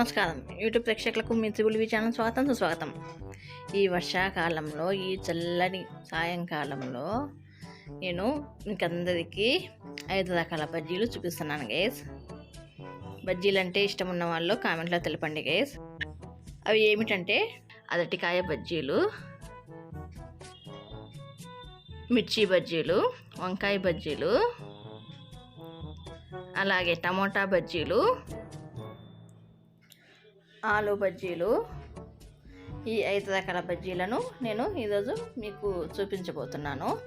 నమస్కారం. యూట్యూబ్ ప్రేక్షకులకు మీ విచారణ ఛానల్ స్వాగతం సుస్వాగతం. ఈ వర్షాకాలంలో ఈ చల్లని సాయంకాలంలో నేను మీకందరికీ ఐదు రకాల బజ్జీలు చూపిస్తున్నాను గైస్. బజ్జీలు అంటే ఇష్టం ఉన్న వాళ్ళు కామెంట్లో తెలపండి గైస్. అవి ఏమిటంటే అరటికాయ బజ్జీలు మిర్చి బజ్జీలు వంకాయ బజ్జీలు అలాగే టమోటా బజ్జీలు ఆలు బజ్జీలు ఈ ఐదు రకాల బజ్జీలను నేను ఈరోజు మీకు చూపించబోతున్నాను.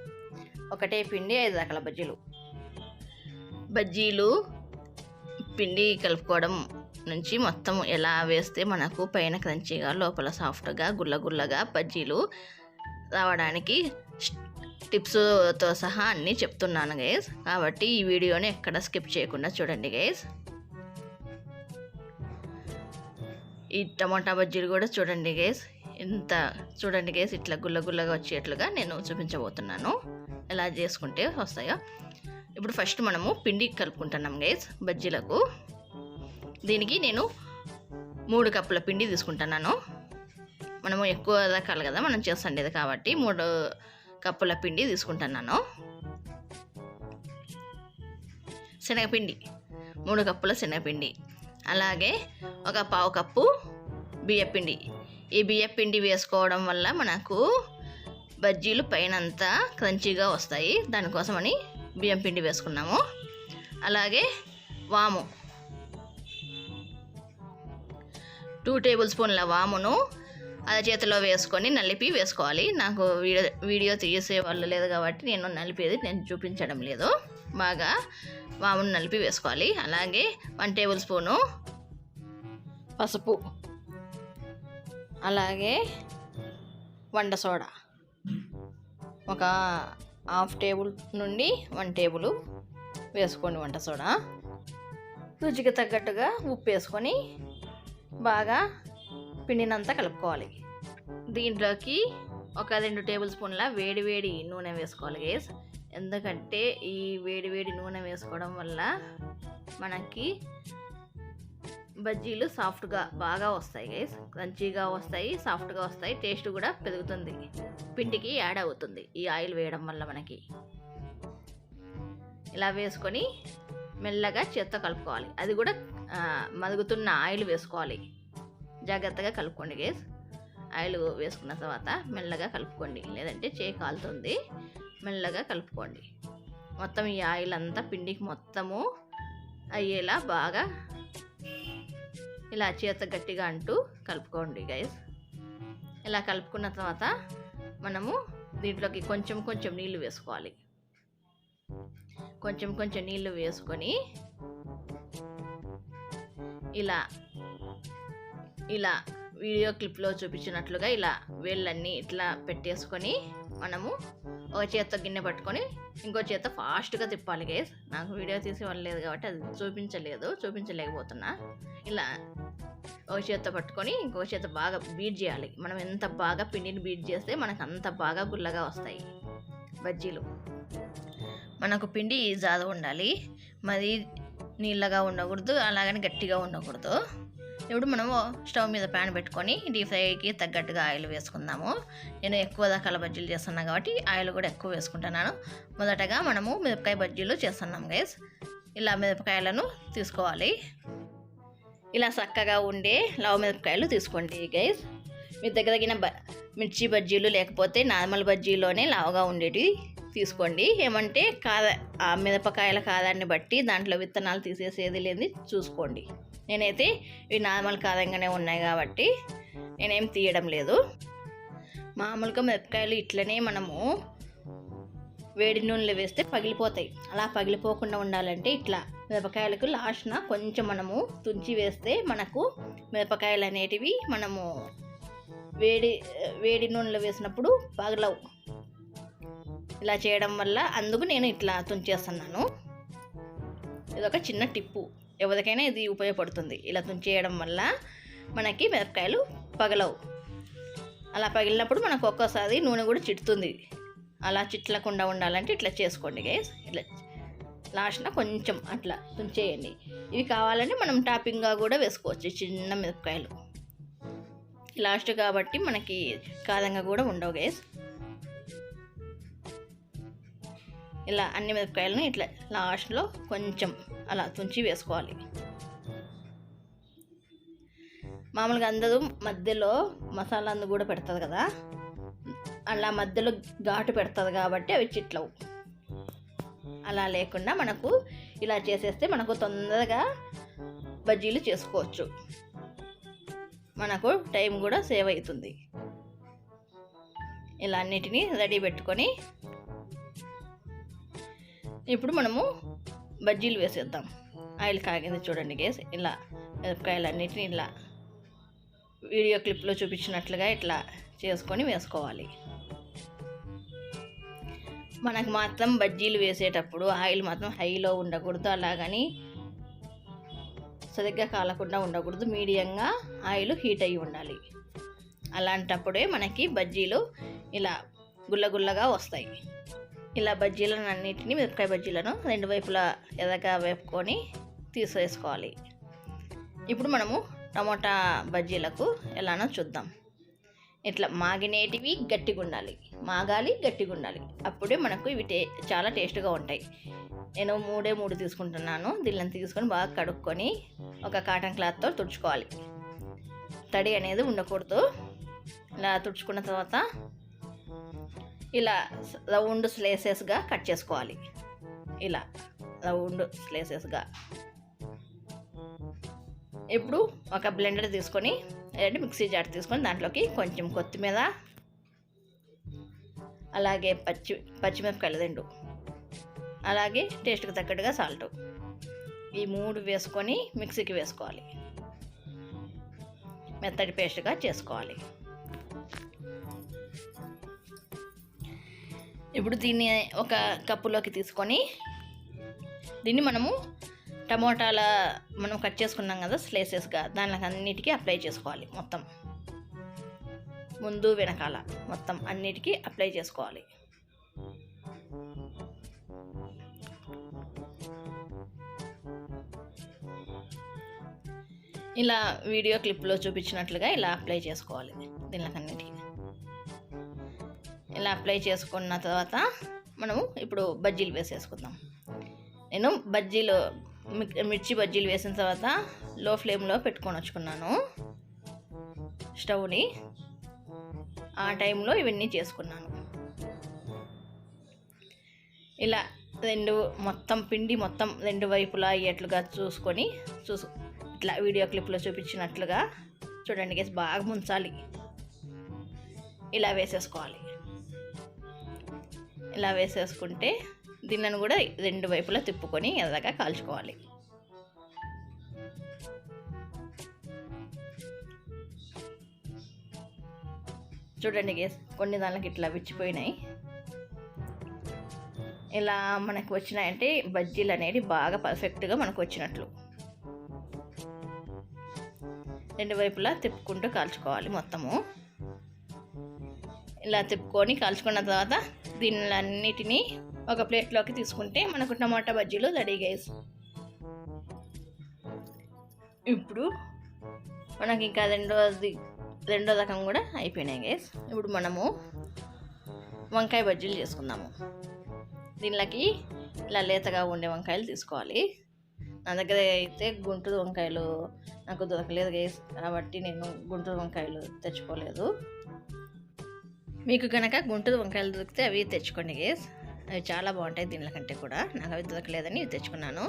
ఒకటే పిండి ఐదు రకాల బజ్జీలు. బజ్జీలు పిండి కలుపుకోవడం నుంచి మొత్తం ఎలా వేస్తే మనకు పైన క్రంచీగా లోపల సాఫ్ట్గా గుల్లగుల్లగా బజ్జీలు రావడానికి టిప్స్తో సహా అన్నీ చెప్తున్నాను గైస్. కాబట్టి ఈ వీడియోని ఎక్కడ స్కిప్ చేయకుండా చూడండి గైస్. ఈ టమాటా బజ్జీలు కూడా చూడండి గేస్ ఎంత చూడండి గేస్ ఇట్లా గుల్ల గుల్లగా వచ్చేట్లుగా నేను చూపించబోతున్నాను. ఎలా చేసుకుంటే వస్తాయో. ఇప్పుడు ఫస్ట్ మనము పిండి కలుపుకుంటున్నాం గేస్ బజ్జీలకు. దీనికి నేను మూడు కప్పుల పిండి తీసుకుంటున్నాను. మనము ఎక్కువ రకాలు కదా మనం చేస్తుండేది కాబట్టి మూడు కప్పుల పిండి తీసుకుంటున్నాను. శనగపిండి. మూడు కప్పుల శనగపిండి. అలాగే ఒక పావు కప్పు బియ్యపిండి ఈ బియ్యపిండి వేసుకోవడం వల్ల మనకు బజ్జీలు పైనంతా క్రంచీగా వస్తాయి. దానికోసమని బియ్యం పిండి వేసుకున్నాము. అలాగే వాము. టూ టేబుల్ స్పూన్ల వామును అదే చేతిలో వేసుకొని నలిపి వేసుకోవాలి. నాకు వీడియో వీడియో తీసే వాళ్ళు లేదు కాబట్టి నేను నలిపేది నేను చూపించడం లేదు. బాగా వామును నలిపి వేసుకోవాలి. అలాగే వన్ టేబుల్ స్పూను పసుపు. అలాగే వంట సోడా. ఒక హాఫ్ టేబుల్ నుండి వన్ టేబుల్ వేసుకోండి వంట సోడా. రుచికి తగ్గట్టుగా ఉప్పు వేసుకొని బాగా పిండినంతా కలుపుకోవాలి. దీంట్లోకి ఒక రెండు టేబుల్ స్పూన్ల వేడి వేడి నూనె వేసుకోవాలి గేస్ ఎందుకంటే ఈ వేడి వేడి నూనె వేసుకోవడం వల్ల మనకి బజ్జీలు సాఫ్ట్గా బాగా వస్తాయి గైస్. క్రంచీగా వస్తాయి సాఫ్ట్గా వస్తాయి టేస్ట్ కూడా పెరుగుతుంది. పిండికి యాడ్ అవుతుంది ఈ ఆయిల్ వేయడం వల్ల మనకి. ఇలా వేసుకొని మెల్లగా చేత్తో కలుపుకోవాలి. అది కూడా మరుగుతున్న ఆయిల్ వేసుకోవాలి. జాగ్రత్తగా కలుపుకోండి గేస్. ఆయిల్ వేసుకున్న తర్వాత మెల్లగా కలుపుకోండి. లేదంటే చేయి కాలుతుంది. మెల్లగా కలుపుకోండి. మొత్తం ఈ ఆయిల్ అంతా పిండికి మొత్తము అయ్యేలా బాగా ఇలా చేత గట్టిగా అంటూ కలుపుకోండి గైస్ ఇలా కలుపుకున్న తర్వాత మనము దీంట్లోకి కొంచెం కొంచెం నీళ్ళు వేసుకోవాలి. కొంచెం కొంచెం నీళ్ళు వేసుకొని ఇలా ఇలా వీడియో క్లిప్లో చూపించినట్లుగా ఇలా వేళ్ళన్నీ ఇట్లా పెట్టేసుకొని మనము ఒక చేత్తో గిన్నె పట్టుకొని ఇంకో చేత్తో ఫాస్ట్గా తిప్పాలి గేస్ నాకు వీడియో తీసి లేదు కాబట్టి అది చూపించలేదు చూపించలేకపోతున్నా. ఇలా ఒక చేత్తో పట్టుకొని ఇంకో చేత బాగా బీట్ చేయాలి. మనం ఎంత బాగా పిండిని బీట్ చేస్తే మనకు అంత బాగా గుల్లగా వస్తాయి బజ్జీలు. మనకు పిండి జాద ఉండాలి. మరి నీళ్ళగా ఉండకూడదు అలాగని గట్టిగా ఉండకూడదు. ఇప్పుడు మనము స్టవ్ మీద ప్యాన్ పెట్టుకొని డీప్ ఫ్రైకి తగ్గట్టుగా ఆయిల్ వేసుకుందాము. నేను ఎక్కువ రకాల బజ్జీలు చేస్తున్నాను కాబట్టి ఆయిల్ కూడా ఎక్కువ వేసుకుంటున్నాను. మొదటగా మనము మిరపకాయ బజ్జీలు చేస్తున్నాం గైస్ ఇలా మిరపకాయలను తీసుకోవాలి. ఇలా చక్కగా ఉండే లవ మిరపకాయలు తీసుకోండి గైస్ మీ దగ్గర తగిన బ మిర్చి బజ్జీలు లేకపోతే నార్మల్ బజ్జీలోనే లావుగా ఉండేటివి తీసుకోండి. ఏమంటే కాద ఆ మిరపకాయల కాదాన్ని బట్టి దాంట్లో విత్తనాలు తీసేసేది లేని చూసుకోండి. నేనైతే ఇవి నార్మల్ కారంగానే ఉన్నాయి కాబట్టి నేనేం తీయడం లేదు. మామూలుగా మిరపకాయలు ఇట్లనే మనము వేడి నూనెలో వేస్తే పగిలిపోతాయి. అలా పగిలిపోకుండా ఉండాలంటే ఇట్లా మిరపకాయలకు లాస్ట్న కొంచెం మనము తుంచి వేస్తే మనకు మిరపకాయలు అనేటివి మనము వేడి వేడి నూనెలో వేసినప్పుడు పగలవు. ఇలా చేయడం వల్ల అందుకు నేను ఇట్లా తుంచేస్తున్నాను. ఇదొక చిన్న టిప్పు. ఎవరికైనా ఇది ఉపయోగపడుతుంది. ఇలా తుంచేయడం వల్ల మనకి మిరపకాయలు పగలవు. అలా పగిలినప్పుడు మనకు ఒక్కోసారి నూనె కూడా చిట్టుతుంది అలా చిట్లకుండా ఉండాలంటే ఇట్లా చేసుకోండి గైస్ ఇట్లా లాస్ట్న కొంచెం అట్లా తుంచేయండి. ఇవి కావాలంటే మనం టాపింగ్గా కూడా వేసుకోవచ్చు చిన్న మిరపకాయలు. లాస్ట్ కాబట్టి మనకి కారంగా కూడా ఉండవు గైస్ ఇలా అన్ని మిరపకాయలను ఇట్లా లాస్ట్లో కొంచెం అలా తుంచి వేసుకోవాలి. మామూలుగా అందరూ మధ్యలో మసాలా అందు కూడా పెడతారు కదా? అలా మధ్యలో ఘాటు పెడతారు కాబట్టి అవి చిట్లవు. అలా లేకుండా మనకు ఇలా చేసేస్తే మనకు తొందరగా బజ్జీలు చేసుకోవచ్చు. మనకు టైం కూడా సేవ్ అవుతుంది. ఇలా అన్నిటినీ రెడీ పెట్టుకొని ఇప్పుడు మనము బజ్జీలు వేసేద్దాం. ఆయిల్ కాగింది చూడండి గేస్ ఇలా మిరపకాయలన్నిటిని ఇలా వీడియో క్లిప్లో చూపించినట్లుగా ఇట్లా చేసుకొని వేసుకోవాలి. మనకు మాత్రం బజ్జీలు వేసేటప్పుడు ఆయిల్ మాత్రం హైలో ఉండకూడదు. అలాగని సరిగ్గా కాలకుండా ఉండకూడదు. మీడియంగా ఆయిల్ హీట్ అయ్యి ఉండాలి. అలాంటప్పుడే మనకి బజ్జీలు ఇలా గుల్లగుల్లగా వస్తాయి. ఇలా బజ్జీలను అన్నిటిని మిరపకాయ బజ్జీలను రెండు వైపులా ఎదగా వేపుకొని తీసేసుకోవాలి. ఇప్పుడు మనము టమోటా బజ్జీలకు ఎలానో చూద్దాం. ఇట్లా మాగినేటివి గట్టిగా ఉండాలి. మాగాలి గట్టిగా ఉండాలి. అప్పుడే మనకు ఇవి టే చాలా టేస్ట్గా ఉంటాయి. నేను మూడే మూడు తీసుకుంటున్నాను. దీళ్ళని తీసుకొని బాగా కడుక్కొని ఒక కాటన్ క్లాత్తో తుడుచుకోవాలి. తడి అనేది ఉండకూడదు. ఇలా తుడుచుకున్న తర్వాత ఇలా రౌండ్ స్లేసెస్గా కట్ చేసుకోవాలి. ఇలా రౌండ్ స్లేసెస్గా. ఇప్పుడు ఒక బ్లెండర్ తీసుకొని లేదంటే మిక్సీ జార్ తీసుకొని దాంట్లోకి కొంచెం కొత్తిమీర అలాగే పచ్చి పచ్చిమిరపకాయలు రెండు అలాగే టేస్ట్కి తగ్గట్టుగా సాల్ట్. ఈ మూడు వేసుకొని మిక్సీకి వేసుకోవాలి. మెత్తటి పేస్ట్గా చేసుకోవాలి. ఇప్పుడు దీన్ని ఒక కప్పులోకి తీసుకొని దీన్ని మనము టమోటాల మనం కట్ చేసుకున్నాం కదా స్లైసెస్గా దానికి అన్నిటికీ అప్లై చేసుకోవాలి మొత్తం. ముందు వెనకాల మొత్తం అన్నిటికీ అప్లై చేసుకోవాలి. ఇలా వీడియో క్లిప్లో చూపించినట్లుగా ఇలా అప్లై చేసుకోవాలి. దీనికి ఇలా అప్లై చేసుకున్న తర్వాత మనము ఇప్పుడు బజ్జీలు వేసేసుకుందాం. నేను బజ్జీలు మిక్- మిర్చి బజ్జీలు వేసిన తర్వాత లో ఫ్లేమ్లో పెట్టుకొని వచ్చుకున్నాను. స్టవ్ని ఆ టైంలో ఇవన్నీ చేసుకున్నాను. ఇలా రెండు మొత్తం పిండి మొత్తం రెండు వైపులా అయ్యేట్లుగా చూసుకొని చూసు ఇట్లా వీడియో క్లిప్లో చూపించినట్లుగా చూడండి గేస్ బాగా ముంచాలి. ఇలా వేసేసుకోవాలి. ఇలా వేసేసుకుంటే దీనిని కూడా రెండు వైపులా తిప్పుకొని ఎర్రగా కాల్చుకోవాలి. చూడండి గేస్ కొన్ని దానికి ఇట్లా విచ్చిపోయినాయి. ఇలా మనకు వచ్చినాయంటే బజ్జీలు అనేది బాగా పర్ఫెక్ట్గా మనకు వచ్చినట్లు. రెండు వైపులా తిప్పుకుంటూ కాల్చుకోవాలి మొత్తము. ఇలా తిప్పుకొని కాల్చుకున్న తర్వాత దీనిలన్నిటినీ ఒక ప్లేట్లోకి తీసుకుంటే మనకు టమాటా బజ్జీలు రెడీ గైస్. ఇప్పుడు మనకి ఇంకా రెండోది రెండో రకం కూడా అయిపోయినాయి గైస్. ఇప్పుడు మనము వంకాయ బజ్జీలు చేసుకుందాము. దీనిలోకి ఇలా లేతగా ఉండే వంకాయలు తీసుకోవాలి. నా దగ్గర అయితే గుంటూరు వంకాయలు నాకు దొరకలేదు గైస్. కాబట్టి నేను గుంటూరు వంకాయలు తెచ్చుకోలేదు. మీకు కనుక గుంటూరు వంకాయలు దొరికితే అవి తెచ్చుకోండి గేస్ అవి చాలా బాగుంటాయి దీనిల కంటే కూడా. నాకు అవి దొరకలేదని ఇవి తెచ్చుకున్నాను.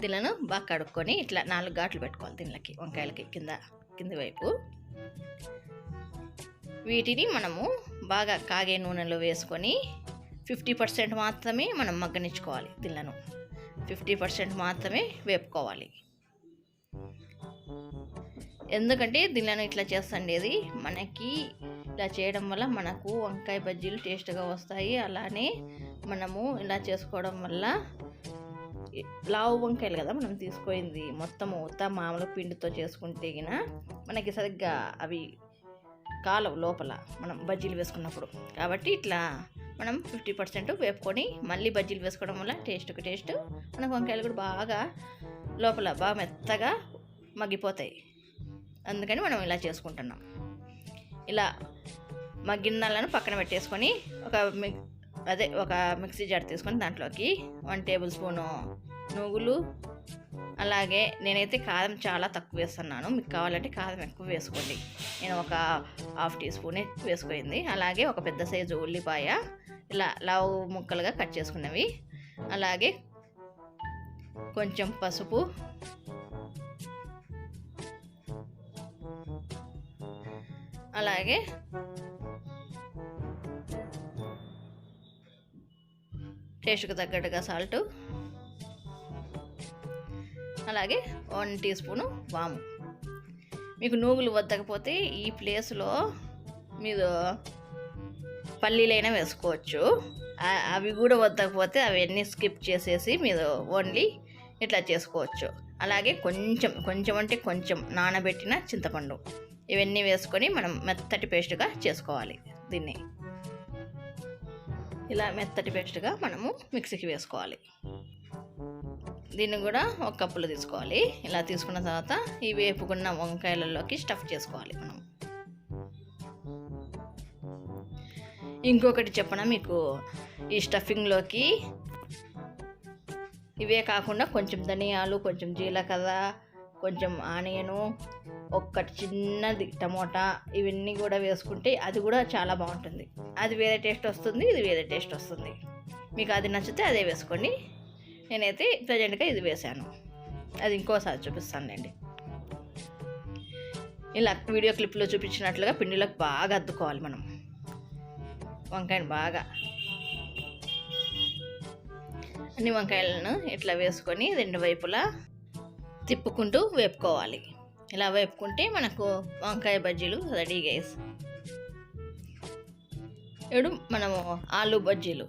దీనిలను బాగా కడుక్కొని ఇట్లా నాలుగు ఘాట్లు పెట్టుకోవాలి దీనిలకి వంకాయలకి కింద కింది వైపు. వీటిని మనము బాగా కాగే నూనెలో వేసుకొని ఫిఫ్టీ పర్సెంట్ మాత్రమే మనం మగ్గనిచ్చుకోవాలి దీనిలను. ఫిఫ్టీ పర్సెంట్ మాత్రమే వేపుకోవాలి. ఎందుకంటే దీనిలను ఇట్లా చేస్తుండేది మనకి ఇలా చేయడం వల్ల మనకు వంకాయ బజ్జీలు టేస్ట్గా వస్తాయి. అలానే మనము ఇలా చేసుకోవడం వల్ల లావు వంకాయలు కదా మనం తీసుకుంది మొత్తం ఉత్త మామూలు పిండితో చేసుకుంటే మనకి సరిగ్గా అవి కాలవు లోపల మనం బజ్జీలు వేసుకున్నప్పుడు. కాబట్టి ఇట్లా మనం ఫిఫ్టీ పర్సెంట్ వేపుకొని మళ్ళీ బజ్జీలు వేసుకోవడం వల్ల టేస్ట్కి టేస్ట్ మనకు వంకాయలు కూడా బాగా లోపల బాగా మెత్తగా మగ్గిపోతాయి. అందుకని మనం ఇలా చేసుకుంటున్నాం. ఇలా మా గిన్నెలను పక్కన పెట్టేసుకొని ఒక మిక్ అదే ఒక మిక్సీ జార్ తీసుకొని దాంట్లోకి వన్ టేబుల్ స్పూను నువ్వులు అలాగే నేనైతే కారం చాలా తక్కువ వేస్తున్నాను. మీకు కావాలంటే కారం ఎక్కువ వేసుకోండి. నేను ఒక హాఫ్ టీ స్పూనే వేసుకుంది. అలాగే ఒక పెద్ద సైజు ఉల్లిపాయ ఇలా లావు ముక్కలుగా కట్ చేసుకున్నవి. అలాగే కొంచెం పసుపు అలాగే. టేస్ట్కి తగ్గట్టుగా సాల్ట్. అలాగే వన్ టీ స్పూను వాము. మీకు నూగులు వద్దకపోతే ఈ ప్లేస్లో మీరు పల్లీలైనా వేసుకోవచ్చు. అవి కూడా వద్దకపోతే అవన్నీ స్కిప్ చేసేసి మీరు ఓన్లీ ఇట్లా చేసుకోవచ్చు. అలాగే కొంచెం కొంచెం అంటే కొంచెం నానబెట్టిన చింతపండు. ఇవన్నీ వేసుకొని మనం మెత్తటి పేస్ట్గా చేసుకోవాలి దీన్ని. ఇలా మెత్తటి పేస్ట్గా మనము మిక్సీకి వేసుకోవాలి. దీన్ని కూడా ఒక కప్పులో తీసుకోవాలి. ఇలా తీసుకున్న తర్వాత ఈ వేపుకున్న వంకాయలలోకి స్టఫ్ చేసుకోవాలి మనం. ఇంకొకటి చెప్పన మీకు? ఈ స్టఫింగ్లోకి ఇవే కాకుండా కొంచెం ధనియాలు కొంచెం జీలకర్ర కొంచెం ఆనియను ఒక్కటి చిన్నది టమోటా ఇవన్నీ కూడా వేసుకుంటే అది కూడా చాలా బాగుంటుంది. అది వేరే టేస్ట్ వస్తుంది ఇది వేరే టేస్ట్ వస్తుంది. మీకు అది నచ్చితే అదే వేసుకోండి. నేనైతే ప్రజెంట్గా ఇది వేశాను అది ఇంకోసారి చూపిస్తానులేండి. ఇలా వీడియో క్లిప్లో చూపించినట్లుగా పిండిలోకి బాగా అద్దుకోవాలి మనం. వంకాయని బాగా. అన్ని వంకాయలను ఇట్లా వేసుకొని రెండు వైపులా తిప్పుకుంటూ వేపుకోవాలి. ఇలా వేపుకుంటే మనకు వంకాయ బజ్జీలు రెడీ గైస్ ఇప్పుడు మనము ఆలు బజ్జీలు.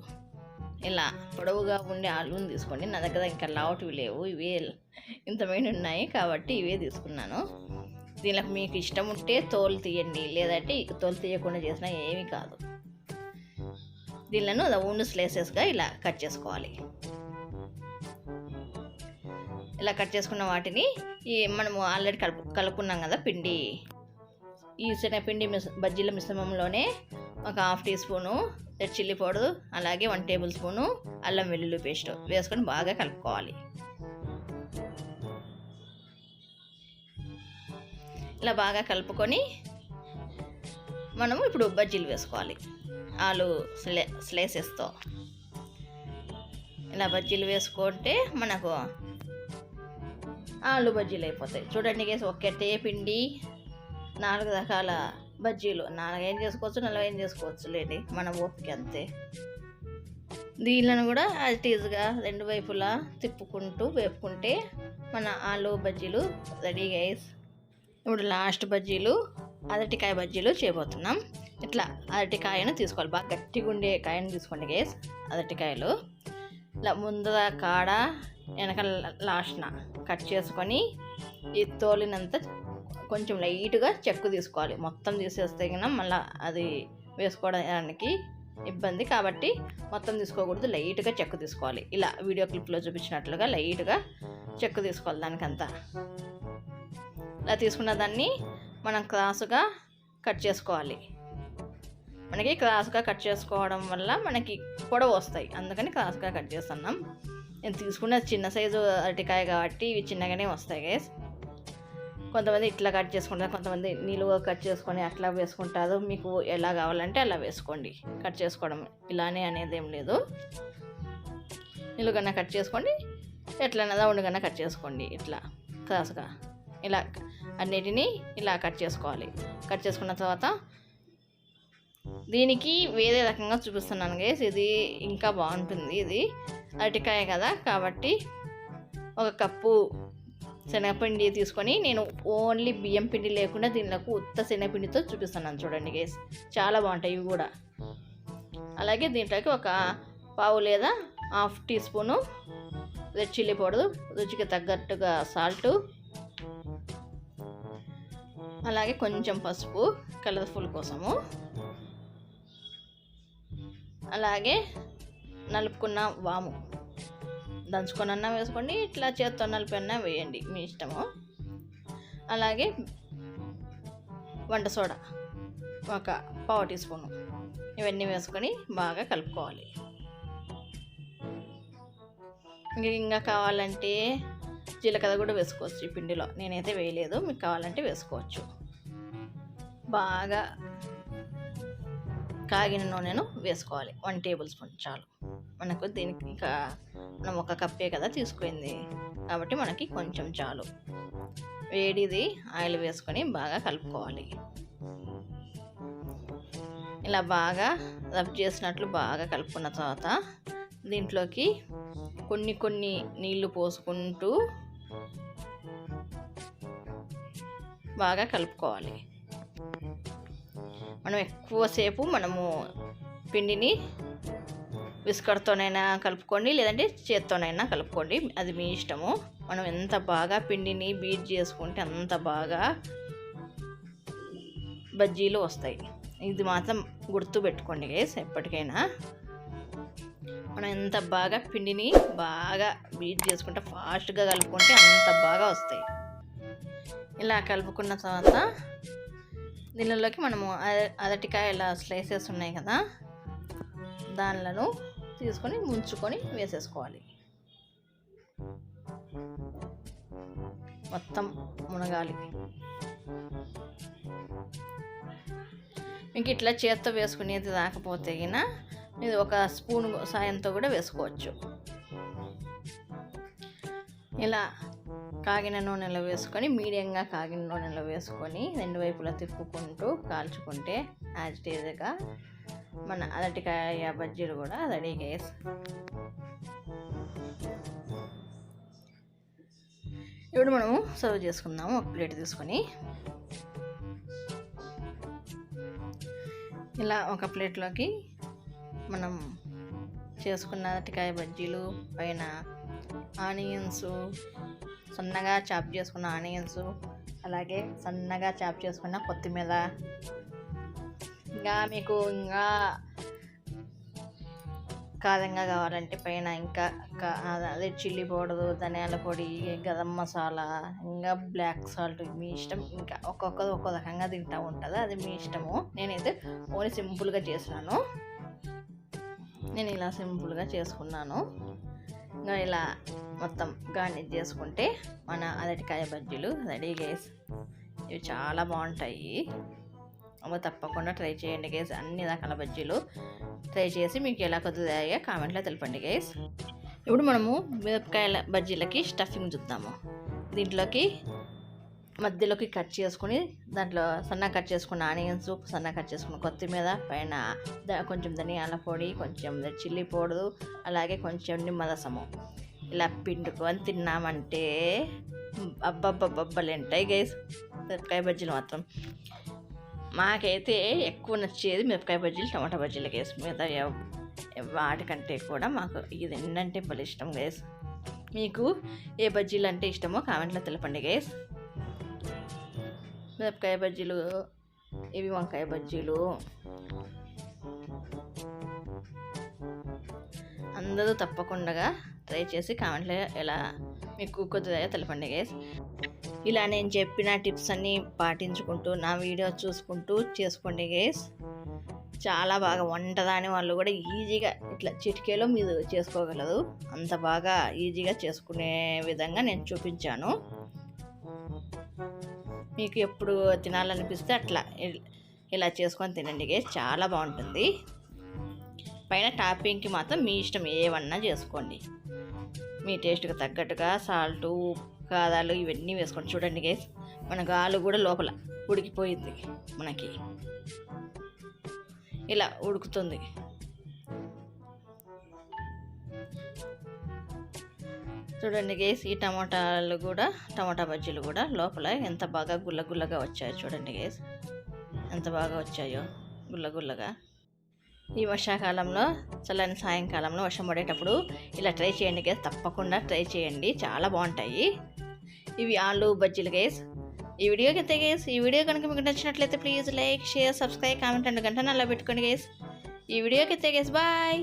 ఇలా పొడవుగా ఉండే ఆలుని తీసుకోండి నా దగ్గర ఇంకా లావటివి లేవు. ఇవే ఇంతమైన ఉన్నాయి కాబట్టి ఇవే తీసుకున్నాను. దీనికి మీకు ఇష్టం ఉంటే తోలు తీయండి. లేదంటే తోలు తీయకుండా చేసినా ఏమీ కాదు. దీనిలను రౌండ్ స్లేసెస్గా ఇలా కట్ చేసుకోవాలి. ఇలా కట్ చేసుకున్న వాటిని ఈ మనము ఆల్రెడీ కలుపు కలుపుకున్నాం కదా పిండి. ఈ శనగపిండి మిస్ బజ్జీల మిశ్రమంలోనే ఒక half teaspoon red chilli powder అలాగే వన్ టేబుల్ స్పూను అల్లం వెల్లుల్లి పేస్ట్ వేసుకొని బాగా కలుపుకోవాలి. ఇలా బాగా కలుపుకొని మనము ఇప్పుడు బజ్జీలు వేసుకోవాలి. ఆలు స్లే స్లైసెస్తో. ఇలా బజ్జీలు వేసుకుంటే మనకు ఆలు బజ్జీలు అయిపోతాయి. చూడండి గేసి ఒక్కటే పిండి నాలుగు రకాల బజ్జీలు. నాలుగైదు చేసుకోవచ్చు నలభై చేసుకోవచ్చు లేండి మన ఓపిక అంతే. దీళ్ళను కూడా యాజ్ ఈజ్గా రెండు వైపులా తిప్పుకుంటూ వేపుకుంటే మన ఆలు బజ్జీలు రెడీ గైస్ ఇప్పుడు లాస్ట్ బజ్జీలు అరటికాయ బజ్జీలు చేయబోతున్నాం. ఇట్లా అరటికాయను తీసుకోవాలి. బాగా గట్టిగా ఉండే కాయను తీసుకోండి గేస్ అరటికాయలు. ఇలా ముందర కాడ వెనక లాస్ట్న కట్ చేసుకొని ఈ తోలినంత కొంచెం లైట్గా చెక్కు తీసుకోవాలి. మొత్తం తీసేస్తే కన్నా మళ్ళీ అది వేసుకోవడానికి ఇబ్బంది కాబట్టి మొత్తం తీసుకోకూడదు. లైట్గా చెక్కు తీసుకోవాలి. ఇలా వీడియో క్లిప్లో చూపించినట్లుగా లైట్గా చెక్కు తీసుకోవాలి దానికంతా. ఇలా తీసుకున్న దాన్ని మనం క్రాసుగా కట్ చేసుకోవాలి. మనకి క్రాస్గా కట్ చేసుకోవడం వల్ల మనకి పొడవు వస్తాయి. అందుకని క్రాస్గా కట్ చేస్తున్నాం. నేను తీసుకున్న చిన్న సైజు అరటికాయ కాబట్టి ఇవి చిన్నగానే వస్తాయి గైస్ కొంతమంది ఇట్లా కట్ చేసుకుంటారు కొంతమంది నిలువ కట్ చేసుకొని అట్లా వేసుకుంటారు. మీకు ఎలా కావాలంటే అలా వేసుకోండి. కట్ చేసుకోవడం ఇలానే అనేది ఏం లేదు. నిలువుగన్నా కట్ చేసుకోండి. ఎట్లన్నా రౌండ్గానే కట్ చేసుకోండి. ఇట్లా క్రాస్గా. ఇలా అన్నిటినీ ఇలా కట్ చేసుకోవాలి. కట్ చేసుకున్న తర్వాత దీనికి వేరే రకంగా చూపిస్తున్నాను గైస్ ఇది ఇంకా బాగుంటుంది. ఇది అరటికాయ కదా కాబట్టి ఒక కప్పు శనగపిండి తీసుకొని నేను ఓన్లీ బియ్యం పిండి లేకుండా దీనిలోకి ఉత్త శనగపిండితో చూపిస్తున్నాను చూడండి గేస్ చాలా బాగుంటాయి ఇవి కూడా. అలాగే దీంట్లోకి ఒక పావు లేదా half teaspoon red chilli powder రుచికి తగ్గట్టుగా సాల్టు అలాగే కొంచెం పసుపు కలర్ఫుల్ కోసము అలాగే నలుపుకున్న వాము. దంచుకొని అన్నం వేసుకోండి. ఇట్లా చేత్తో నలిపన్నా వేయండి. మీ ఇష్టము. అలాగే వంట సోడా ఒక పావు టీ స్పూను. ఇవన్నీ వేసుకొని బాగా కలుపుకోవాలి. ఇంకా కావాలంటే జీలకర్ర కూడా వేసుకోవచ్చు ఈ పిండిలో. నేనైతే వేయలేదు. మీకు కావాలంటే వేసుకోవచ్చు. బాగా కాగిన నూనెను వేసుకోవాలి. వన్ టేబుల్ స్పూన్ చాలు. మనకు దీనికి ఇంకా మనం ఒక కప్పే కదా తీసుకుంది కాబట్టి మనకి కొంచెం చాలు. వేడిది ఆయిల్ వేసుకొని బాగా కలుపుకోవాలి. ఇలా బాగా రబ్ చేసినట్లు బాగా కలుపుకున్న తర్వాత దీంట్లోకి కొన్ని కొన్ని నీళ్ళు పోసుకుంటూ బాగా కలుపుకోవాలి. మనం ఎక్కువసేపు మనము పిండిని విస్కర్తోనైనా కలుపుకోండి లేదంటే చేత్తోనైనా కలుపుకోండి. అది మీ ఇష్టము. మనం ఎంత బాగా పిండిని బీట్ చేసుకుంటే అంత బాగా బజ్జీలు వస్తాయి. ఇది మాత్రం గుర్తు పెట్టుకోండి గైస్ ఎప్పటికైనా. మనం ఎంత బాగా పిండిని బాగా బీట్ చేసుకుంటే ఫాస్ట్గా కలుపుకుంటే అంత బాగా వస్తాయి. ఇలా కలుపుకున్న తర్వాత దీనిలోకి మనము అరటికాయ అరటికాయల స్లైసెస్ ఉన్నాయి కదా దానిలను తీసుకొని ముంచుకొని వేసేసుకోవాలి. మొత్తం మునగాలి మీకు ఇట్లా చేత్తో వేసుకునేది రాకపోతే గిన ఇది ఒక స్పూన్ సాయంతో కూడా వేసుకోవచ్చు. ఇలా కాగిన నూనెలో వేసుకొని మీడియంగా కాగిన నూనెలో వేసుకొని రెండు వైపులా తిప్పుకుంటూ కాల్చుకుంటే యాజిటేజ్గా మన అరటికాయ బజ్జీలు కూడా రెడీగా వేస్తాం ఇప్పుడు మనము సర్వ్ చేసుకుందాము ఒక ప్లేట్ తీసుకొని. ఇలా ఒక ప్లేట్లోకి మనం చేసుకున్న అరటికాయ బజ్జీలు పైన ఆనియన్స్ సన్నగా చాప్ చేసుకున్న ఆనియన్స్ అలాగే సన్నగా చాప్ చేసుకున్న కొత్తిమీర ఇంకా మీకు ఇంకా కారంగా కావాలంటే పైన ఇంకా కా- అదే చిల్లీ పౌడరు ధనియాల పొడి గరం మసాలా ఇంకా బ్లాక్ సాల్ట్ మీ ఇష్టం. ఇంకా ఒక్కొక్కరు ఒక్కో రకంగా తింటూ ఉంటుంది అది మీ ఇష్టము. నేనైతే ఓన్లీ సింపుల్గా చేసినాను నేను ఇలా సింపుల్గా చేసుకున్నాను. ఇంకా ఇలా మొత్తం గార్నిష్ చేసుకుంటే మన అరటికాయ బజ్జీలు రెడీ గేస్ ఇవి చాలా బాగుంటాయి. అవి తప్పకుండా ట్రై చేయండి గేస్ అన్ని రకాల బజ్జీలు ట్రై చేసి మీకు ఎలా కుదిరాయో కామెంట్లో తెలపండి గేస్ ఇప్పుడు మనము మిరపకాయల బజ్జీలకి స్టఫింగ్ చూద్దాము. దీంట్లోకి మధ్యలోకి కట్ చేసుకుని దాంట్లో సన్నగా కట్ చేసుకున్న ఆనియన్స్ సన్నగా కట్ చేసుకున్న కొత్తిమీర పైన కొంచెం ధనియాల పొడి కొంచెం చిల్లీ పౌడరు అలాగే కొంచెం నిమ్మరసము ఇలా పిండుకొని తిన్నామంటే అబ్బబ్బబ్బబ్బలు ఉంటాయి గైస్ మిరపకాయ బజ్జీలు మాత్రం. మాకైతే ఎక్కువ నచ్చేది మిరపకాయ బజ్జీలు టమాటా బజ్జీలు గేస్. మిగతా వాటికంటే కూడా మాకు ఇది ఏంటంటే భలే ఇష్టం గైస్. మీకు ఏ బజ్జీలు అంటే ఇష్టమో కామెంట్లో తెలపండి గైస్. మిరపకాయ బజ్జీలు ఇవి వంకాయ బజ్జీలు. అందరూ తప్పకుండా ట్రై చేసి కామెంట్లో ఎలా మీకు కుదిరాయో తెలపండి గైస్. ఇలా నేను చెప్పిన టిప్స్ అన్నీ పాటించుకుంటూ నా వీడియో చూసుకుంటూ చేసుకోండి గేస్. చాలా బాగా వంట రాని వాళ్ళు కూడా ఈజీగా ఇట్లా చిటికేలో మీరు చేసుకోగలరు. అంత బాగా ఈజీగా చేసుకునే విధంగా నేను చూపించాను. మీకు ఎప్పుడు తినాలనిపిస్తే అట్లా ఇలా చేసుకొని తినండి గేస్. చాలా బాగుంటుంది. పైన టాపింగ్కి మాత్రం మీ ఇష్టం ఏమన్నా చేసుకోండి. మీ టేస్ట్కి తగ్గట్టుగా సాల్టు కాదాలు ఇవన్నీ వేసుకోండి చూడండి గైస్ మన గాలు కూడా లోపల ఉడికిపోయింది మనకి. ఇలా ఉడుకుతుంది. చూడండి గేస్ ఈ టమాటాలు కూడా టమాటా బజ్జీలు కూడా లోపల ఎంత బాగా గుల్ల గుల్లగా వచ్చాయో చూడండి గేస్ ఎంత బాగా వచ్చాయో గుల్ల గుల్లగా. ఈ వర్షాకాలంలో చల్లని సాయంకాలంలో వర్షం పడేటప్పుడు ఇలా ట్రై చేయండి గేస్ తప్పకుండా ట్రై చేయండి. చాలా బాగుంటాయి. ఇవి ఆలు బజ్జీలు గేస్ ఈ వీడియోకి అయితే గేస్ ఈ వీడియో కనుక మీకు నచ్చినట్లయితే please like share subscribe comment and గంట అలా పెట్టుకోండి గేస్ ఈ వీడియోకి గేస్ బాయ్